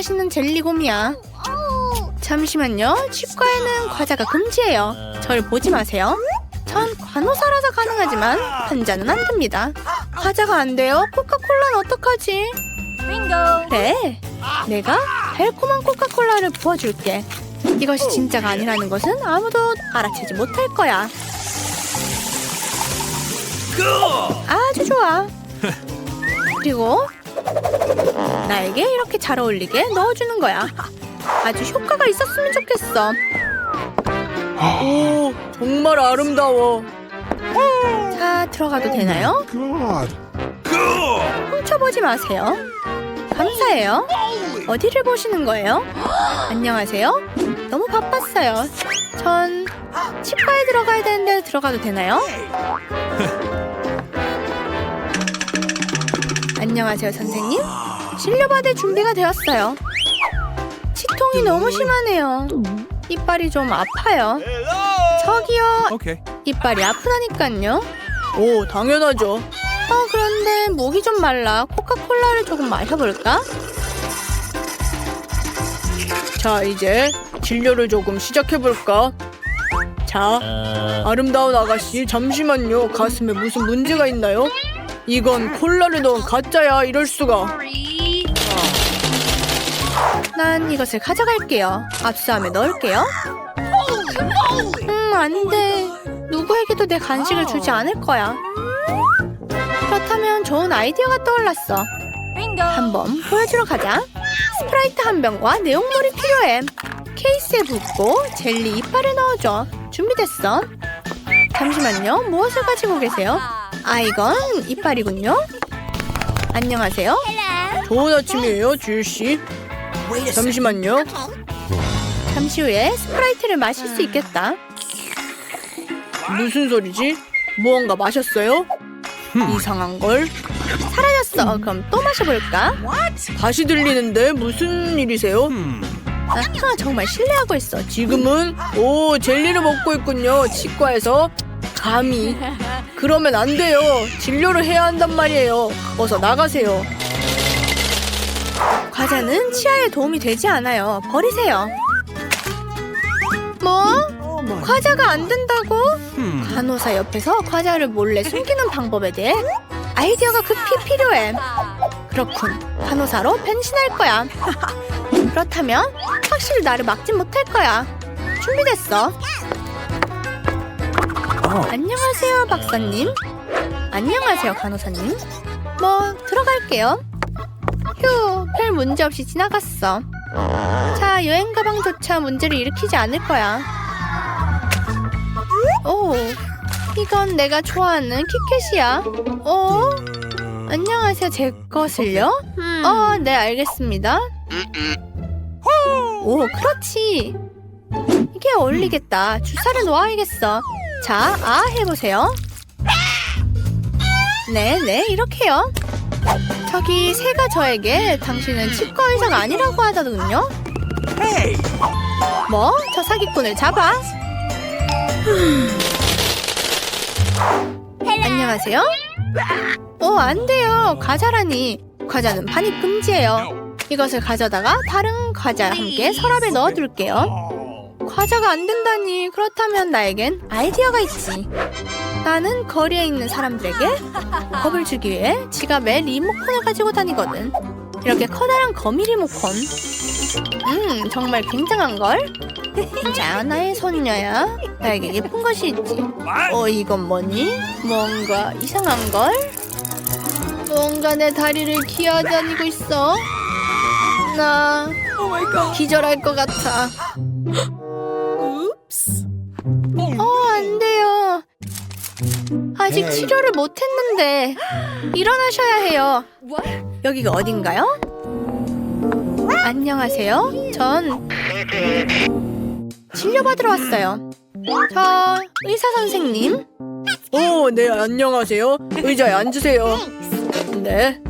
맛있는 젤리곰이야. 잠시만요. 치과에는 과자가 금지예요. 절 보지 마세요. 전 간호사라서 가능하지만 환자는 안 됩니다. 과자가 안 돼요? 코카콜라는 어떡하지? 그래. 내가 달콤한 코카콜라를 부어줄게. 이것이 진짜가 아니라는 것은 아무도 알아채지 못할 거야. 아주 좋아. 그리고 나에게 이렇게 잘 어울리게 넣어주는 거야. 아주 효과가 있었으면 좋겠어. 오, 정말 아름다워. 자, 들어가도 되나요? God. 훔쳐보지 마세요. 감사해요. 어디를 보시는 거예요? 안녕하세요. 너무 바빴어요. 전 치과에 들어가야 되는데 들어가도 되나요? 안녕하세요, 선생님. 진료받을 준비가 되었어요. 치통이 너무 심하네요. 이빨이 좀 아파요. 저기요. 이빨이 아프다니까요. 오, 당연하죠. 어, 그런데 목이 좀 말라. 코카콜라를 조금 마셔볼까? 자, 이제 진료를 조금 시작해볼까? 자, 아름다운 아가씨, 잠시만요. 가슴에 무슨 문제가 있나요? 이건 콜라를 넣은 가짜야. 이럴 수가. 난 이것을 가져갈게요. 압수함에 넣을게요. 음, 안 돼. 누구에게도 내 간식을 주지 않을 거야. 그렇다면 좋은 아이디어가 떠올랐어. 한번 보여주러 가자. 스프라이트 한 병과 내용물이 필요해. 케이스에 붓고 젤리 이빨을 넣어줘. 준비됐어. 잠시만요. 무엇을 가지고 계세요? 아, 이건 이빨이군요. 안녕하세요. 좋은 아침이에요, 주유씨. 잠시만요. 잠시 후에 스프라이트를 마실 수 있겠다. 무슨 소리지? 무언가 마셨어요? 이상한 걸. 사라졌어. 그럼 또 마셔볼까? 다시 들리는데 무슨 일이세요? 아하, 정말 신뢰하고 있어. 지금은 오 젤리를 먹고 있군요. 치과에서 감히 그러면 안 돼요. 진료를 해야 한단 말이에요. 어서 나가세요. 과자는 치아에 도움이 되지 않아요. 버리세요. 뭐? 과자가 안 된다고? 간호사 옆에서 과자를 몰래 숨기는 방법에 대해 아이디어가 급히 필요해. 그렇군. 간호사로 변신할 거야. 그렇다면 확실히 나를 막진 못할 거야. 준비됐어. 안녕하세요, 박사님. 안녕하세요, 간호사님. 뭐 들어갈게요. 휴, 별 문제 없이 지나갔어. 자, 여행 가방조차 문제를 일으키지 않을 거야. 오, 이건 내가 좋아하는 키캣이야. 어? 안녕하세요, 제 것을요? 어, 네, 알겠습니다. 오, 그렇지. 이게 어울리겠다. 주사를 놓아야겠어. 자, 아, 해보세요. 네, 네, 이렇게요. 저기 새가 저에게 당신은 치과 의사가 아니라고 하더군요. 뭐? 저 사기꾼을 잡아. 안녕하세요. 어, 안 돼요. 과자라니. 과자는 반입 금지예요. 이것을 가져다가 다른 과자와 함께 서랍에 넣어둘게요. 과자가 안 된다니. 그렇다면 나에겐 아이디어가 있지. 나는 거리에 있는 사람들에게 겁을 주기 위해 지갑에 리모컨을 가지고 다니거든. 이렇게 커다란 거미 리모컨. 음, 정말 굉장한걸? 자, 나의 손녀야. 나에게 예쁜 것이 있지. 어, 이건 뭐니? 뭔가 이상한걸? 뭔가 내 다리를 기어다니고 있어. 나 기절할 것 같아. 아직 치료를 못 했는데. 일어나셔야 해요. 여기가 어딘가요? 안녕하세요. 전 진료받으러 왔어요. 저 의사 선생님. 오, 네, 안녕하세요. 의자에 앉으세요. 네.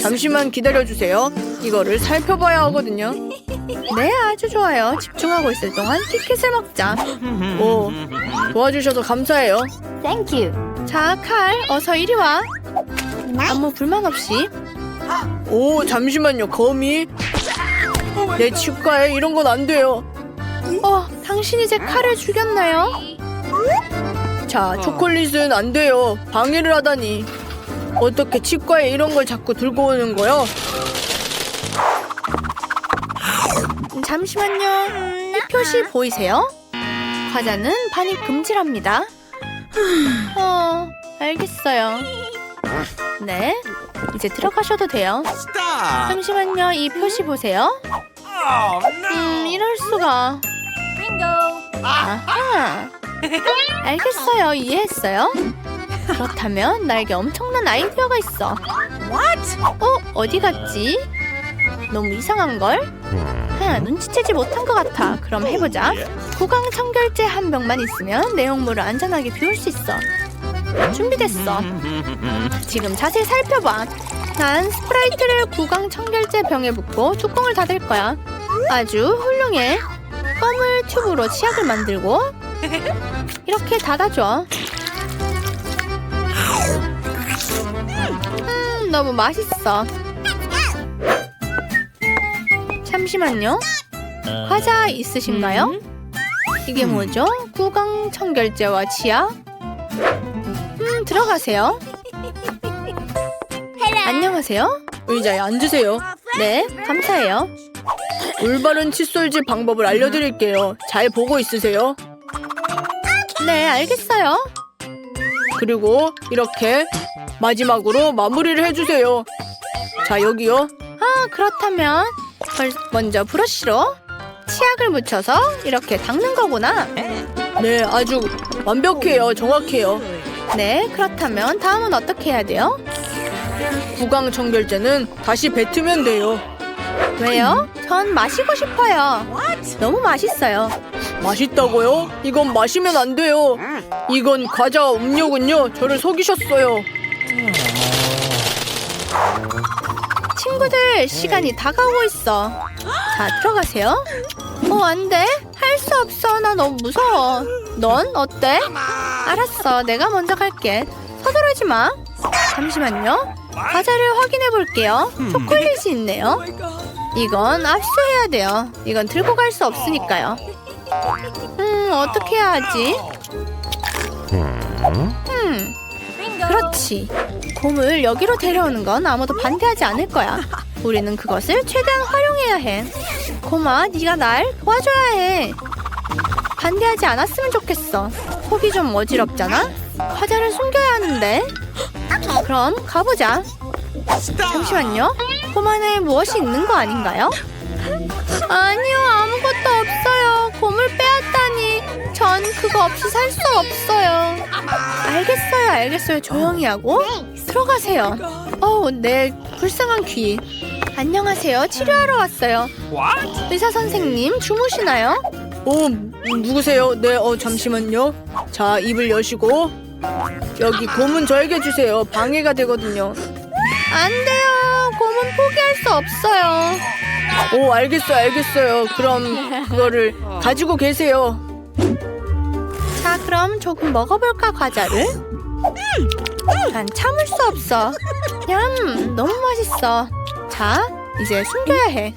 잠시만 기다려 주세요. 이거를 살펴봐야 하거든요. 네, 아주 좋아요. 집중하고 있을 동안 티켓을 먹자. 오, 도와주셔서 감사해요. Thank you. 자, 칼, 어서 이리 와. 아무 불만 없이. 오, 잠시만요, 거미. 내 치과에 이런 건 안 돼요. 어, 당신이 제 칼을 죽였나요? 자, 초콜릿은 안 돼요. 방해를 하다니. 어떻게 치과에 이런 걸 자꾸 들고 오는 거요? 잠시만요. 이 표시 보이세요? 과자는 반입 금지랍니다. 어, 알겠어요. 네, 이제 들어가셔도 돼요. Stop! 잠시만요. 이 표시 보세요. Oh 음, 이럴 수가. 아하. 알겠어요. 이해했어요. 그렇다면 나에게 엄청난 아이디어가 있어. 어? 어디 갔지? 너무 이상한 걸? 하, 눈치채지 못한 것 같아. 그럼 해보자. 구강 청결제 한 병만 있으면 내용물을 안전하게 비울 수 있어. 준비됐어. 지금 자세히 살펴봐. 난 스프라이트를 구강 청결제 병에 붓고 뚜껑을 닫을 거야. 아주 훌륭해. 껌을 튜브로 치약을 만들고 이렇게 닫아줘. 음, 너무 맛있어. 잠시만요. 과자 있으신가요? 이게 뭐죠? 구강 청결제와 치약? 음, 들어가세요. 안녕하세요. 의자에 앉으세요. 네, 감사해요. 올바른 칫솔질 방법을 알려드릴게요. 잘 보고 있으세요. 네, 알겠어요. 그리고 이렇게 마지막으로 마무리를 해주세요. 자, 여기요. 아, 그렇다면 벌- 먼저 브러쉬로 치약을 묻혀서 이렇게 닦는 거구나. 네, 아주 완벽해요. 정확해요. 네, 그렇다면 다음은 어떻게 해야 돼요? 구강 청결제는 다시 뱉으면 돼요. 왜요? 전 마시고 싶어요. 너무 맛있어요. 맛있다고요? 이건 마시면 안 돼요. 이건 과자 음료군요. 저를 속이셨어요. 친구들, 시간이 다가오고 있어. 자, 들어가세요. 어, 안 돼. 할 수 없어. 나 너무 무서워. 넌 어때? 알았어. 내가 먼저 갈게. 서두르지 마. 잠시만요. 과자를 확인해 볼게요. 초콜릿이 있네요. 이건 압수해야 돼요. 이건 들고 갈 수 없으니까요. 음, 어떻게 해야 하지? 음, 그렇지. 곰을 여기로 데려오는 건 아무도 반대하지 않을 거야. 우리는 그것을 최대한 활용해야 해. 곰아, 네가 날 도와줘야 해. 반대하지 않았으면 좋겠어. 속이 좀 어지럽잖아? 과자를 숨겨야 하는데. 그럼 가보자. 잠시만요. 곰 안에 무엇이 있는 거 아닌가요? 아니요, 아무것도 없어요. 곰을 빼앗다니. 전 그거 없이 살 수 없어요. 알겠어요, 알겠어요. 조용히 하고 들어가세요. 어우, 내 불쌍한 귀. 안녕하세요. 치료하러 왔어요. What? 의사 선생님 주무시나요? 어, 누구세요? 네, 어 잠시만요. 자, 입을 여시고 여기 곰은 저에게 주세요. 방해가 되거든요. 안 돼요. 곰은 포기할 수 없어요. 오, 알겠어요, 알겠어요. 그럼 그거를 가지고 계세요. 자, 그럼 조금 먹어볼까 과자를? 난 참을 수 없어. 냠, 너무 맛있어. 자, 이제 숨겨야 해.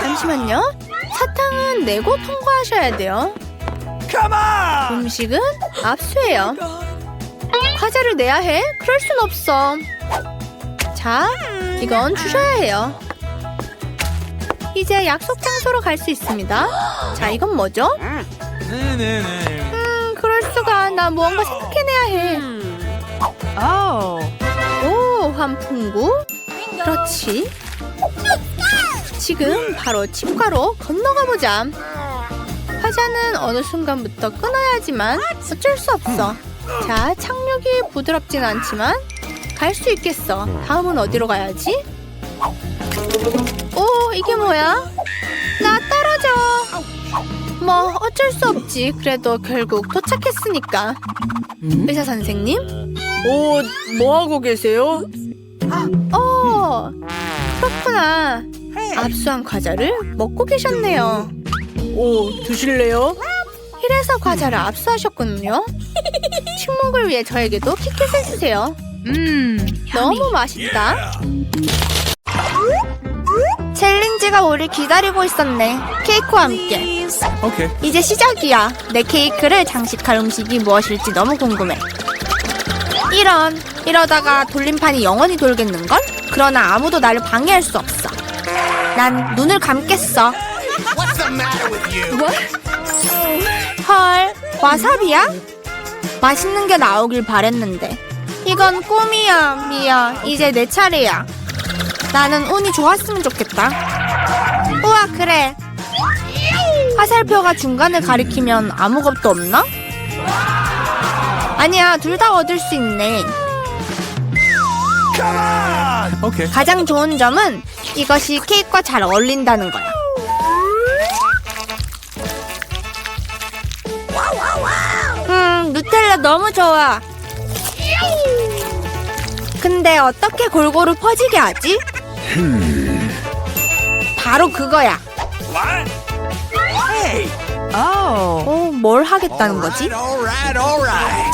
잠시만요. 사탕은 내고 통과하셔야 돼요. 음식은 압수해요. 과자를 내야 해? 그럴 순 없어. 자, 이건 주셔야 해요. 이제 약속 장소로 갈 수 있습니다. 자, 이건 뭐죠? 음. 나 무언가 생각해내야 해. 오, 환풍구. 그렇지. 지금 바로 치과로 건너가 보자. 화자는 어느 순간부터 끊어야 하지만 어쩔 수 없어. 자, 착륙이 부드럽진 않지만 갈 수 있겠어. 다음은 어디로 가야지? 오, 이게 뭐야? 나. 뭐 어쩔 수 없지. 그래도 결국 도착했으니까. 의사 선생님? 오, 뭐 하고 계세요? 어, 그렇구나. 압수한 과자를 먹고 계셨네요. 오, 드실래요? 이래서 과자를 압수하셨군요. 침묵을 위해 저에게도 티켓을 주세요. 음, 너무 맛있다. 챌린 지가 우리 기다리고 있었네. 케이크와 함께. Okay. 이제 시작이야. 내 케이크를 장식할 음식이 무엇일지 너무 궁금해. 이런 이러다가 돌림판이 영원히 돌겠는걸? 그러나 아무도 나를 방해할 수 없어. 난 눈을 감겠어. You? 헐, 와사비야? 맛있는 게 나오길 바랬는데. 이건 꿈이야, 미야. 이제 내 차례야. 나는 운이 좋았으면 좋겠다. 우와, 그래. 화살표가 중간을 가리키면 아무것도 없나? 아니야, 둘 다 얻을 수 있네. Okay. 가장 좋은 점은 이것이 케이크와 잘 어울린다는 거야. 음, 누텔라 너무 좋아. 근데 어떻게 골고루 퍼지게 하지? 바로 그거야. 어, 뭘 하겠다는 거지?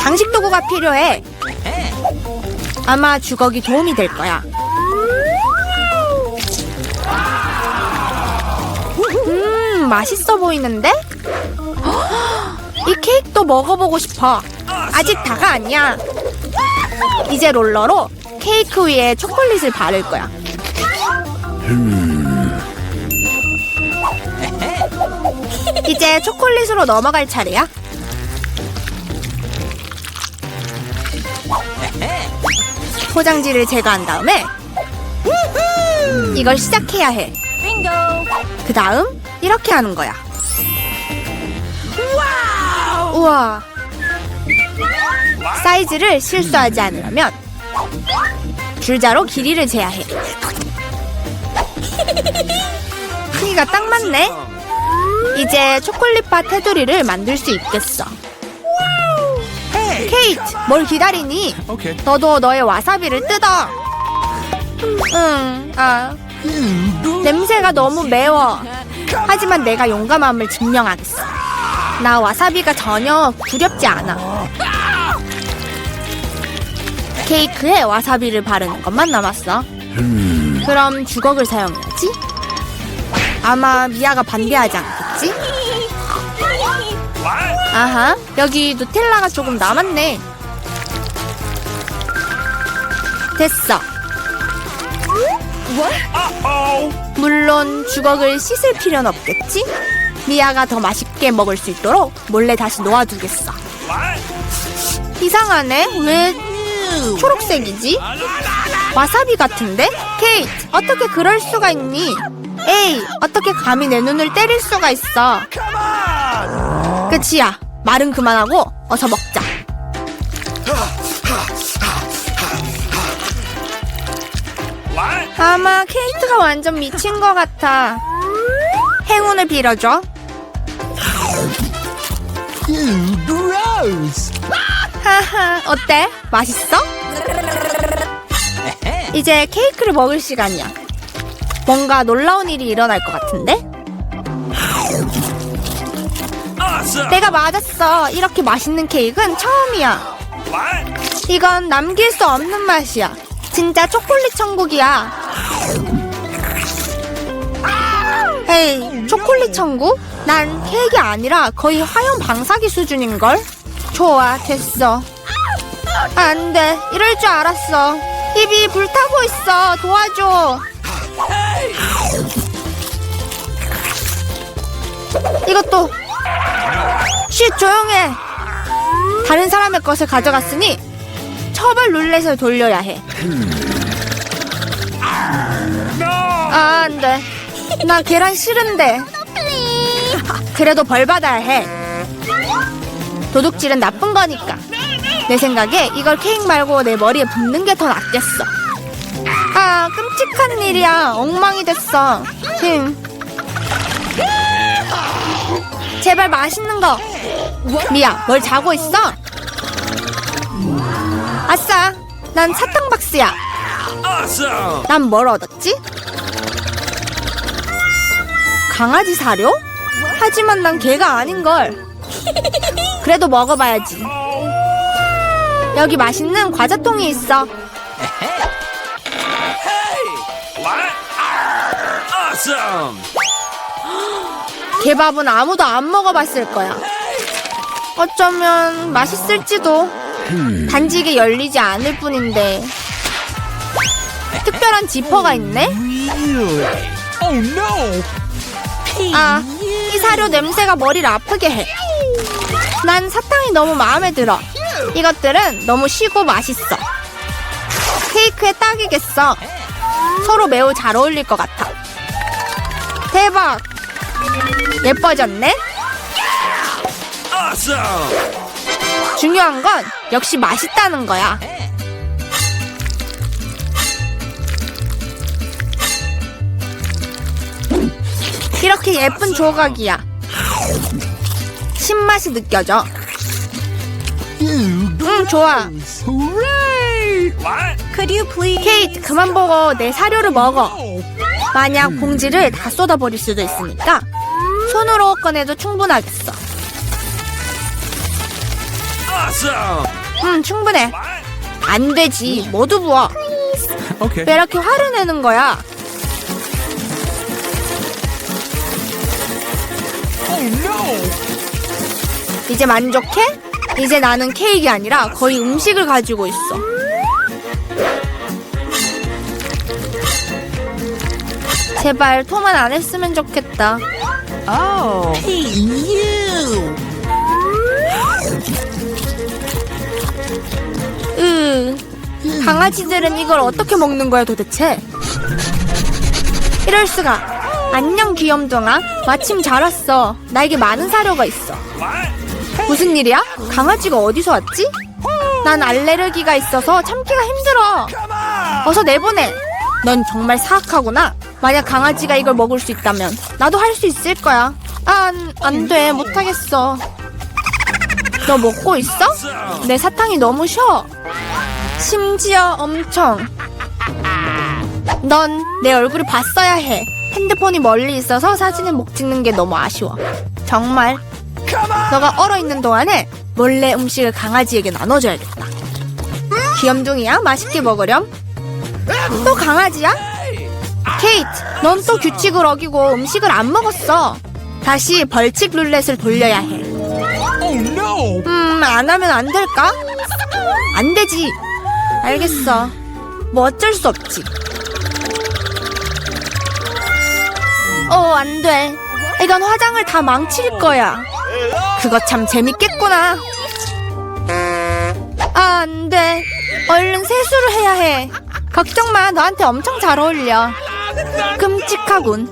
장식 도구가 필요해. 아마 주걱이 도움이 될 거야. 음, 맛있어 보이는데? 이 케이크도 먹어보고 싶어. 아직 다가 아니야. 이제 롤러로 케이크 위에 초콜릿을 바를 거야. 이제 초콜릿으로 넘어갈 차례야. 포장지를 제거한 다음에 이걸 시작해야 해. 그 다음 이렇게 하는 거야. 우와. 사이즈를 실수하지 않으려면 줄자로 길이를 재야 해. 크기가 딱 맞네. 이제 초콜릿바 테두리를 만들 수 있겠어. 케이트, 뭘 기다리니? 너도 너의 와사비를 뜯어. 응, 아. 냄새가 너무 매워. 하지만 내가 용감함을 증명하겠어. 나 와사비가 전혀 두렵지 않아. 케이크에 와사비를 바르는 것만 남았어. 그럼 주걱을 사용해야지. 아마 미아가 반대하지 않겠지? What? 아하, 여기 누텔라가 조금 남았네. 됐어. 물론 주걱을 씻을 필요는 없겠지? 미아가 더 맛있게 먹을 수 있도록 몰래 다시 놓아두겠어. 이상하네. 왜 초록색이지? 와사비 같은데? 케이트, 어떻게 그럴 수가 있니? 에이, 어떻게 감히 내 눈을 때릴 수가 있어? 끝이야. 말은 그만하고 어서 먹자. 아마 케이트가 완전 미친 것 같아. 행운을 빌어줘. 하하, 어때? 맛있어? 이제 케이크를 먹을 시간이야. 뭔가 놀라운 일이 일어날 것 같은데? 내가 맞았어. 이렇게 맛있는 케이크는 처음이야. 이건 남길 수 없는 맛이야. 진짜 초콜릿 천국이야. 에이, 초콜릿 천국? 난 케이크 아니라 거의 화염 방사기 수준인걸? 좋아, 됐어. 안 돼, 이럴 줄 알았어. 입이 불타고 있어. 도와줘. 이것도. 쉿, 조용해. 다른 사람의 것을 가져갔으니 처벌 룰렛을 돌려야 해. 아, 안 돼. 나 계란 싫은데. 그래도 벌 받아야 해. 도둑질은 나쁜 거니까. 내 생각에 이걸 케이크 말고 내 머리에 붓는 게 더 낫겠어. 아, 끔찍한 일이야. 엉망이 됐어. 흠. 제발 맛있는 거. 미야, 뭘 자고 있어? 아싸, 난 사탕 박스야. 난 뭘 얻었지? 강아지 사료? 하지만 난 개가 아닌걸. 그래도 먹어봐야지. 여기 맛있는 과자통이 있어. Awesome! 개밥은 아무도 안 먹어봤을 거야. 어쩌면 맛있을지도. 단지 이게 열리지 않을 뿐인데. 특별한 지퍼가 있네? Oh no! 아, 이 사료 냄새가 머리를 아프게 해. 난 사탕이 너무 마음에 들어. 이것들은 너무 쉬고 맛있어. 케이크에 딱이겠어. 서로 매우 잘 어울릴 것 같아. 대박! 예뻐졌네? 중요한 건 역시 맛있다는 거야. 이렇게 예쁜 조각이야. 신맛이 느껴져. 응, 좋아. 케이트, 그만 보고 내 사료를 먹어. 만약 봉지를 다 쏟아버릴 수도 있으니까 손으로 꺼내도 충분하겠어. 음, 충분해. 안 되지. 모두 부어. Okay. 왜 이렇게 화를 내는 거야? 이제 만족해? 이제 나는 케이크가 아니라 거의 음식을 가지고 있어. 제발 토만 안 했으면 좋겠다. Oh. 으, 강아지들은 이걸 어떻게 먹는 거야 도대체? 이럴 수가. 안녕 귀염둥아. 마침 잘 왔어. 나에게 많은 사료가 있어. 무슨 일이야? 강아지가 어디서 왔지? 난 알레르기가 있어서 참기가 힘들어. 어서 내보내. 넌 정말 사악하구나. 만약 강아지가 이걸 먹을 수 있다면 나도 할 수 있을 거야. 안, 안 돼. 못하겠어. 너 먹고 있어? 내 사탕이 너무 쉬어. 심지어 엄청. 넌 내 얼굴을 봤어야 해. 핸드폰이 멀리 있어서 사진을 못 찍는 게 너무 아쉬워. 정말. 너가 얼어 있는 동안에 몰래 음식을 강아지에게 나눠줘야겠다. 귀염둥이야? 맛있게 먹으렴? 또 강아지야? 케이트, 넌 또 규칙을 어기고 음식을 안 먹었어. 다시 벌칙 룰렛을 돌려야 해. Oh! 음, 안 하면 안 될까? 안 되지. 알겠어. 뭐 어쩔 수 없지. 어, 안 돼. 이건 화장을 다 망칠 거야. 그거 참 재밌겠구나. 아, 안 돼. 얼른 세수를 해야 해. 걱정 마. 너한테 엄청 잘 어울려. 끔찍하군.